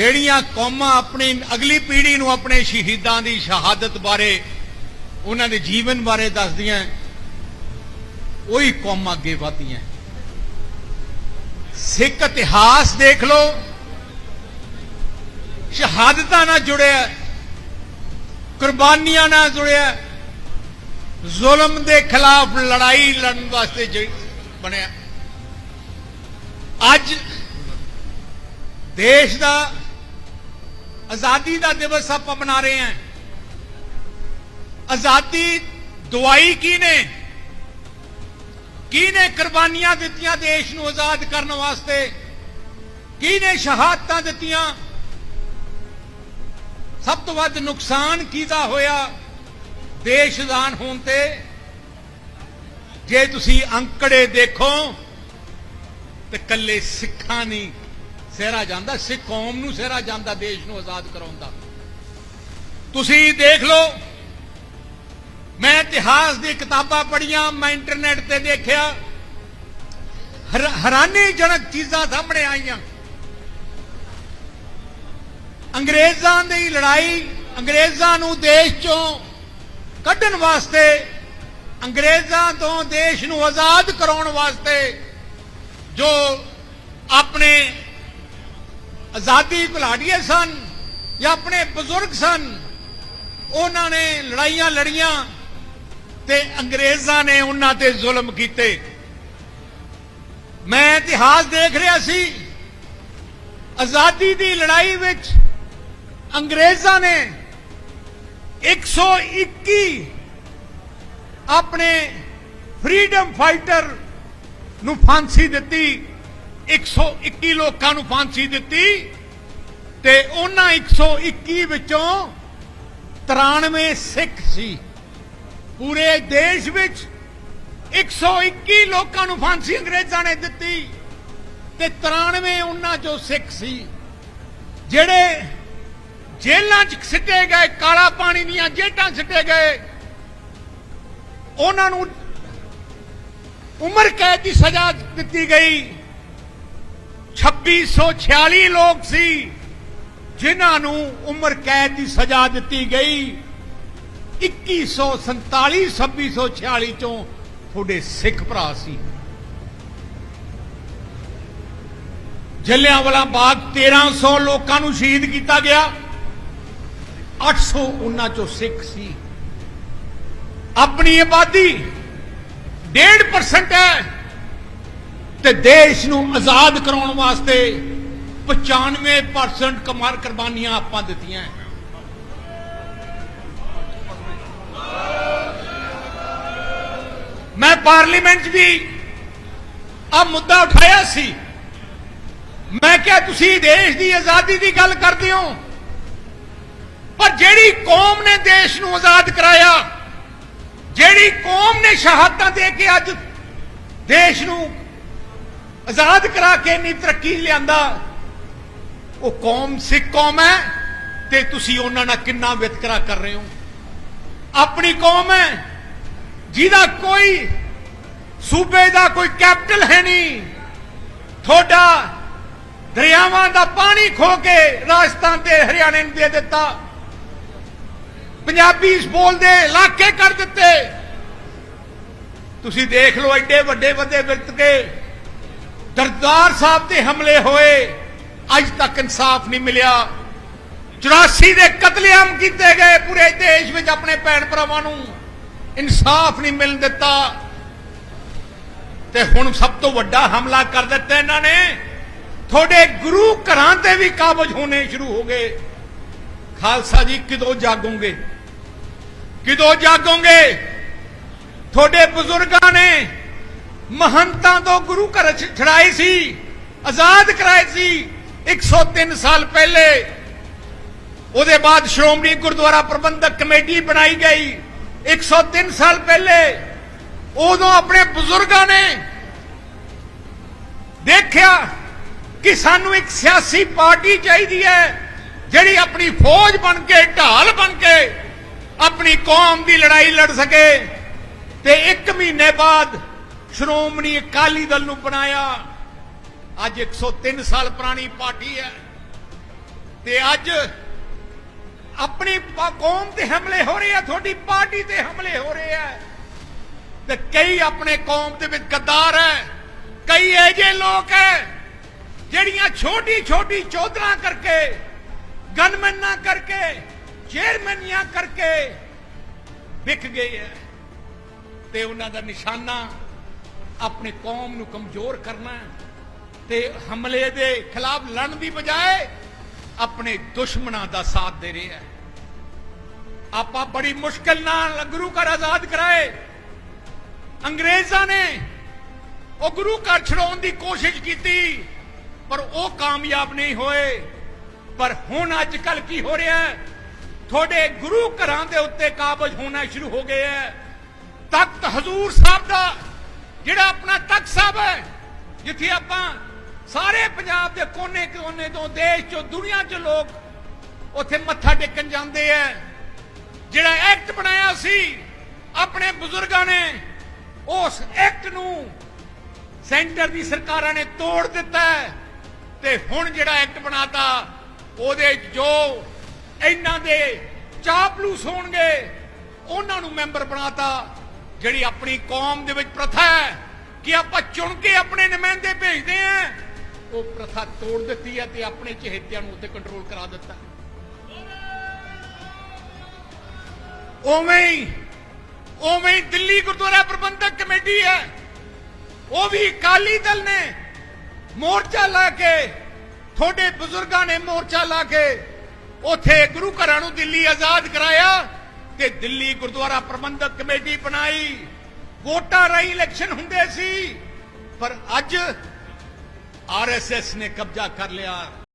ਜਿਹੜੀਆਂ ਕੌਮਾਂ ਆਪਣੀ, ਅਗਲੀ ਪੀੜ੍ਹੀ ਨੂੰ ਆਪਣੇ ਸ਼ਹੀਦਾਂ ਦੀ ਸ਼ਹਾਦਤ ਬਾਰੇ ਉਹਨਾਂ ਦੇ ਜੀਵਨ ਬਾਰੇ ਦੱਸਦੀਆਂ ਉਹੀ ਕੌਮਾਂ ਅੱਗੇ ਵਧਦੀਆਂ ਸਿੱਖ ਇਤਿਹਾਸ ਦੇਖ ਲਓ, ਸ਼ਹਾਦਤਾਂ ਨਾਲ ਜੁੜਿਆ ਕੁਰਬਾਨੀਆਂ ਨਾਲ ਜੁੜਿਆ ਜ਼ੁਲਮ ਦੇ ਖਿਲਾਫ ਲੜਾਈ ਲੜਨ ਵਾਸਤੇ ਬਣਿਆ। ਅੱਜ ਦੇਸ਼ ਦਾ ਆਜ਼ਾਦੀ ਦਾ ਦਿਵਸ ਆਪਾਂ ਮਨਾ ਰਹੇ ਹਾਂ। ਆਜ਼ਾਦੀ ਦਵਾਈ ਕੀ ਨੇ ਕੀ ਨੇ ਕੁਰਬਾਨੀਆਂ ਦਿੱਤੀਆਂ ਦੇਸ਼ ਨੂੰ ਆਜ਼ਾਦ ਕਰਨ ਵਾਸਤੇ? ਕੀ ਨੇ ਸ਼ਹਾਦਤਾਂ ਦਿੱਤੀਆਂ? ਸਭ ਤੋਂ ਵੱਧ ਨੁਕਸਾਨ ਕਿਹਦਾ ਹੋਇਆ? ਦੇਸ਼ ਆਜ਼ਾਦ ਹੋਣ ਤੇ? ਜੇ ਤੁਸੀਂ ਅੰਕੜੇ ਦੇਖੋ, ਤੇ ਕੱਲੇ ਸਿੱਖਾਂ ਨਹੀਂ। ਸਿਹਰਾ ਜਾਂਦਾ, ਸਿੱਖ ਕੌਮ ਨੂੰ ਸਿਹਰਾ ਜਾਂਦਾ, ਦੇਸ਼ ਨੂੰ ਆਜ਼ਾਦ ਕਰਾਉਣ ਦਾ। ਤੁਸੀਂ ਦੇਖ ਲਓ, ਮੈਂ ਇਤਿਹਾਸ ਦੀ ਕਿਤਾਬਾਂ ਪੜ੍ਹੀਆਂ, ਮੈਂ ਇੰਟਰਨੈਟ ਤੇ ਦੇਖਿਆ ਹੈਰਾਨੀਜਨਕ ਚੀਜ਼ਾਂ ਸਾਹਮਣੇ ਆਈਆਂ। ਅੰਗਰੇਜ਼ਾਂ ਦੀ ਲੜਾਈ, ਅੰਗਰੇਜ਼ਾਂ ਨੂੰ ਦੇਸ਼ ਚੋਂ ਕੱਢਣ ਵਾਸਤੇ, ਅੰਗਰੇਜ਼ਾਂ ਤੋਂ ਦੇਸ਼ ਨੂੰ ਆਜ਼ਾਦ ਕਰਾਉਣ ਵਾਸਤੇ ਜੋ ਆਪਣੇ ਆਜ਼ਾਦੀ ਘੁਲਾੜੀਏ ਸਨ ਜਾਂ ਆਪਣੇ ਬਜ਼ੁਰਗ ਸਨ, ਉਹਨਾਂ ਨੇ ਲੜਾਈਆਂ ਲੜੀਆਂ ਤੇ ਅੰਗਰੇਜ਼ਾਂ ਨੇ ਉਹਨਾਂ ਤੇ ਜ਼ੁਲਮ ਕੀਤੇ। ਮੈਂ ਇਤਿਹਾਸ ਦੇਖ ਰਿਹਾ ਸੀ, ਆਜ਼ਾਦੀ ਦੀ ਲੜਾਈ ਵਿੱਚ ਅੰਗਰੇਜ਼ਾਂ ਨੇ 121 ਆਪਣੇ ਫਰੀडम ਫਾਈਟਰ ਨੂੰ ਫਾਂਸੀ ਦਿੱਤੀ। 121 ਲੋਕਾਂ ਨੂੰ ਫਾਂਸੀ ਦਿੱਤੀ ਤੇ ਉਹਨਾਂ 121 ਵਿੱਚੋਂ 93 ਸਿੱਖ ਸੀ। ਪੂਰੇ ਦੇਸ਼ ਵਿੱਚ 121 ਲੋਕਾਂ ਨੂੰ ਫਾਂਸੀ ਅੰਗਰੇਜ਼ਾਂ ਨੇ ਦਿੱਤੀ ਤੇ 93 ਉਹਨਾਂ ਚੋਂ ਸਿੱਖ ਸੀ। ਜਿਹੜੇ ਜੇਲ੍ਹਾਂ 'ਚ ਸਿੱਟੇ ਗਏ, ਕਾਲਾ ਪਾਣੀ ਦੀਆਂ ਜੇਟਾਂ ਸਿੱਟੇ ਗਏ, ਉਹਨਾਂ ਨੂੰ ਉਮਰ ਕੈਦ ਦੀ ਸਜ਼ਾ ਦਿੱਤੀ ਗਈ। 2646 ਲੋਕ ਸੀ, ਜਿਨ੍ਹਾਂ ਨੂੰ ਉਮਰ ਕੈਦ ਦੀ ਸਜ਼ਾ ਦਿੱਤੀ ਗਈ। 2147 2646 ਚੋਂ ਤੁਹਾਡੇ ਸਿੱਖ ਭਰਾ ਸੀ। ਜਲਿਆਂਵਾਲਾ ਬਾਗ 1300 ਲੋਕਾਂ ਨੂੰ ਸ਼ਹੀਦ ਕੀਤਾ ਗਿਆ। 800 ਉਹਨਾਂ ਚੋਂ ਸਿੱਖ ਸੀ। ਆਪਣੀ ਆਬਾਦੀ 1.5% ਹੈ। ਤੇ ਦੇਸ਼ ਨੂੰ ਆਜ਼ਾਦ ਕਰਾਉਣ ਵਾਸਤੇ 95% ਕਮਾਰ ਕੁਰਬਾਨੀਆਂ ਆਪਾਂ ਦਿੱਤੀਆਂ ਮੈਂ ਪਾਰਲੀਮੈਂਟ 'ਚ ਵੀ ਆ ਮੁੱਦਾ ਉਠਾਇਆ ਸੀ। ਮੈਂ ਕਿਹਾ, ਤੁਸੀਂ ਦੇਸ਼ ਦੀ ਆਜ਼ਾਦੀ ਦੀ ਗੱਲ ਕਰਦੇ ਹੋ, ਪਰ ਜਿਹੜੀ ਕੌਮ ਨੇ ਦੇਸ਼ ਨੂੰ ਆਜ਼ਾਦ ਕਰਾਇਆ, ਜਿਹੜੀ ਕੌਮ ਨੇ ਸ਼ਹਾਦਤਾਂ ਦੇ ਕੇ ਅੱਜ ਦੇਸ਼ ਨੂੰ ਆਜ਼ਾਦ ਕਰਾ ਕੇ ਇੰਨੀ ਤਰੱਕੀ ਲਿਆਂਦਾ, ਉਹ ਕੌਮ ਸਿੱਖ ਕੌਮ ਹੈ ਤੇ ਤੁਸੀਂ ਉਹਨਾਂ ਨਾਲ ਕਿੰਨਾ ਵਿਤਕਰਾ ਕਰ ਰਹੇ ਹੋ? ਆਪਣੀ ਕੌਮ ਹੈ, ਜਿਹਦਾ ਕੋਈ ਸੂਬੇ ਦਾ ਕੋਈ ਕੈਪੀਟਲ ਹੈ ਨਹੀਂ। ਤੁਹਾਡਾ ਦਰਿਆਵਾਂ ਦਾ ਪਾਣੀ ਖੋ ਕੇ ਰਾਜਸਥਾਨ ਤੇ ਹਰਿਆਣੇ ਨੂੰ ਦੇ ਦਿੱਤਾ। ਪੰਜਾਬੀ ਬੋਲਦੇ ਇਲਾਕੇ ਕਰ ਦਿੱਤੇ। ਤੁਸੀਂ ਦੇਖ ਲਓ, ਐਡੇ ਵੱਡੇ ਵੱਡੇ ਵਿਰਤ ਕੇ ਦਰਦਾਰ ਸਾਹਿਬ ਤੇ ਹਮਲੇ ਹੋਏ, ਅੱਜ ਤੱਕ ਇਨਸਾਫ ਨਹੀਂ ਮਿਲਿਆ। 84 ਦੇ ਕਤਲੇਆਮ ਕੀਤੇ ਗਏ ਪੂਰੇ ਦੇਸ਼ ਵਿੱਚ ਆਪਣੇ ਭੈਣ ਭਰਾਵਾਂ ਨੂੰ। ਇਨਸਾਫ ਨਹੀਂ ਮਿਲਣ ਦਿੱਤਾ। ਤੇ ਹੁਣ ਸਭ ਤੋਂ ਵੱਡਾ ਹਮਲਾ ਕਰ ਦਿੱਤਾ ਇਹਨਾਂ ਨੇ। ਤੁਹਾਡੇ ਗੁਰੂ ਘਰਾਂ ਤੇ ਵੀ ਕਾਬਜ ਹੋਣੇ ਸ਼ੁਰੂ ਹੋ ਗਏ। ਖਾਲਸਾ ਜੀ, ਕਿਦੋਂ ਜਾਗੋਗੇ? ਕਿਦੋਂ ਜਾਗੋਗੇ? ਤੁਹਾਡੇ ਬਜ਼ੁਰਗਾਂ ਨੇ ਮਹੰਤਾਂ ਤੋਂ ਗੁਰੂ ਘਰ ਛ- ਛੜਾਏ ਸੀ, ਆਜ਼ਾਦ ਕਰਾਏ ਸੀ 103 ਸਾਲ ਪਹਿਲੇ। ਉਹਦੇ ਬਾਅਦ ਸ਼੍ਰੋਮਣੀ ਗੁਰਦੁਆਰਾ ਪ੍ਰਬੰਧਕ ਕਮੇਟੀ ਬਣਾਈ ਗਈ 103 ਸਾਲ ਪਹਿਲੇ। ਉਦੋਂ ਆਪਣੇ ਬਜ਼ੁਰਗਾਂ ਨੇ ਦੇਖਿਆ ਕਿ ਸਾਨੂੰ ਇੱਕ ਸਿਆਸੀ ਪਾਰਟੀ ਚਾਹੀਦੀ ਹੈ, ਜਿਹੜੀ ਆਪਣੀ ਫੌਜ ਬਣ ਕੇ, ਢਾਲ ਬਣ ਕੇ ਆਪਣੀ ਕੌਮ ਦੀ ਲੜਾਈ ਲੜ ਸਕੇ। ਤੇ ਇੱਕ ਮਹੀਨੇ ਬਾਅਦ ਸ਼੍ਰੋਮਣੀ ਅਕਾਲੀ ਦਲ ਨੂੰ ਬਣਾਇਆ। ਅੱਜ 103 ਸਾਲ ਪੁਰਾਣੀ ਪਾਰਟੀ ਹੈ। ਤੇ ਅੱਜ ਆਪਣੀ ਕੌਮ ਤੇ ਹਮਲੇ ਹੋ ਰਹੇ ਆ, ਤੁਹਾਡੀ ਪਾਰਟੀ ਤੇ ਹਮਲੇ ਹੋ ਰਹੇ ਆ। ਤੇ ਕਈ ਆਪਣੇ ਕੌਮ ਦੇ ਵਿੱਚ ਗੱਦਾਰ ਹੈ, ਕਈ ਐਜੇ ਲੋਕ ਹੈ, ਜਿਹੜੀਆਂ ਛੋਟੀ ਛੋਟੀ ਚੌਧਰਾਂ ਕਰਕੇ, ਗਨਮੈਨਾਂ ਕਰਕੇ, ਚੇਅਰਮੈਨੀਆਂ ਕਰਕੇ ਵਿਕ ਗਏ ਹੈ। ਤੇ ਉਹਨਾਂ ਦਾ ਨਿਸ਼ਾਨਾ ਆਪਣੀ ਕੌਮ ਨੂੰ ਕਮਜ਼ੋਰ ਕਰਨਾ ਤੇ ਹਮਲੇ ਦੇ ਖਿਲਾਫ ਲੜਨ ਦੀ ਬਜਾਏ ਆਪਣੇ ਦੁਸ਼ਮਣਾਂ ਦਾ ਸਾਥ ਦੇ ਰਿਹਾ ਹੈ। ਆਪਾਂ ਬੜੀ ਮੁਸ਼ਕਲ ਨਾਲ ਗੁਰੂ ਘਰ ਆਜ਼ਾਦ ਕਰਾਏ। ਅੰਗਰੇਜ਼ਾਂ ਨੇ ਉਹ ਗੁਰੂ ਘਰ ਛਡਾਉਣ ਦੀ ਕੋਸ਼ਿਸ਼ ਕੀਤੀ, ਪਰ ਉਹ ਕਾਮਯਾਬ ਨਹੀਂ ਹੋਏ। ਪਰ ਹੁਣ ਅੱਜ ਕੱਲ ਕੀ ਹੋ ਰਿਹਾ ਹੈ? ਤੁਹਾਡੇ ਗੁਰੂ ਘਰਾਂ ਦੇ ਉੱਤੇ ਕਾਬਜ ਹੋਣਾ ਸ਼ੁਰੂ ਹੋ ਗਏ ਹੈ। ਤਖਤ ਹਜ਼ੂਰ ਸਾਹਿਬ ਦਾ ਜਿਹੜਾ ਆਪਣਾ ਤਖਤ ਸਾਹਿਬ ਹੈ, ਜਿੱਥੇ ਆਪਾਂ ਸਾਰੇ ਪੰਜਾਬ ਦੇ ਕੋਨੇ-ਕੋਨੇ ਤੋਂ ਦੇਸ਼ ਚੋਂ ਦੁਨੀਆ 'ਚ ਲੋਕ ਉੱਥੇ ਮੱਥਾ ਟੇਕਣ ਜਾਂਦੇ ਆ। ਜਿਹੜਾ ਐਕਟ ਬਣਾਇਆ ਸੀ, ਆਪਣੇ ਬਜ਼ੁਰਗਾਂ ਨੇ, ਉਸ ਐਕਟ ਨੂੰ ਸੈਂਟਰ ਦੀ ਸਰਕਾਰਾਂ ਨੇ ਤੋੜ ਦਿੱਤਾ ਤੇ ਹੁਣ ਜਿਹੜਾ ਐਕਟ ਬਣਾਤਾ, ਉਹਦੇ ਜੋ ਇਹਨਾਂ ਦੇ ਚਾਪਲੂਸ ਹੋਣਗੇ, ਉਹਨਾਂ ਨੂੰ ਮੈਂਬਰ ਬਣਾਤਾ। ਜਿਹੜੀ ਆਪਣੀ ਕੌਮ ਦੇ ਵਿੱਚ ਪ੍ਰਥਾ ਹੈ ਕਿ ਆਪਾਂ ਚੁਣ ਕੇ ਆਪਣੇ ਨੁਮਾਇੰਦੇ ਭੇਜਦੇ ਆ, ਉਹ ਪ੍ਰਥਾ ਤੋੜ ਦਿੱਤੀ ਹੈ ਤੇ ਆਪਣੇ ਚਹੇਤਿਆਂ ਨੂੰ ਉੱਤੇ ਕੰਟਰੋਲ ਕਰਾ ਦਿੱਤਾ ਉਵੇਂ ਹੀ ਉਵੇਂ ਹੀ ਦਿੱਲੀ ਗੁਰਦੁਆਰਾ ਪ੍ਰਬੰਧਕ ਕਮੇਟੀ ਹੈ, ਉਹ ਵੀ ਅਕਾਲੀ ਦਲ ਨੇ ਮੋਰਚਾ ਲਾ ਕੇ, ਤੁਹਾਡੇ ਬਜ਼ੁਰਗਾਂ ਨੇ ਮੋਰਚਾ ਲਾ ਕੇ, ਉਥੇ ਗੁਰੂ ਘਰਾਂ ਨੂੰ ਦਿੱਲੀ ਆਜ਼ਾਦ ਕਰਾਇਆ। ਤੇ ਦਿੱਲੀ ਗੁਰਦੁਆਰਾ ਪ੍ਰਬੰਧਕ ਕਮੇਟੀ ਬਣਾਈ। ਵੋਟਾਂ ਰਾਹੀਂ ਇਲੈਕਸ਼ਨ ਹੁੰਦੇ ਸੀ, ਪਰ ਅੱਜ ਆਰਐਸਐਸ ਨੇ ਕਬਜ਼ਾ ਕਰ ਲਿਆ।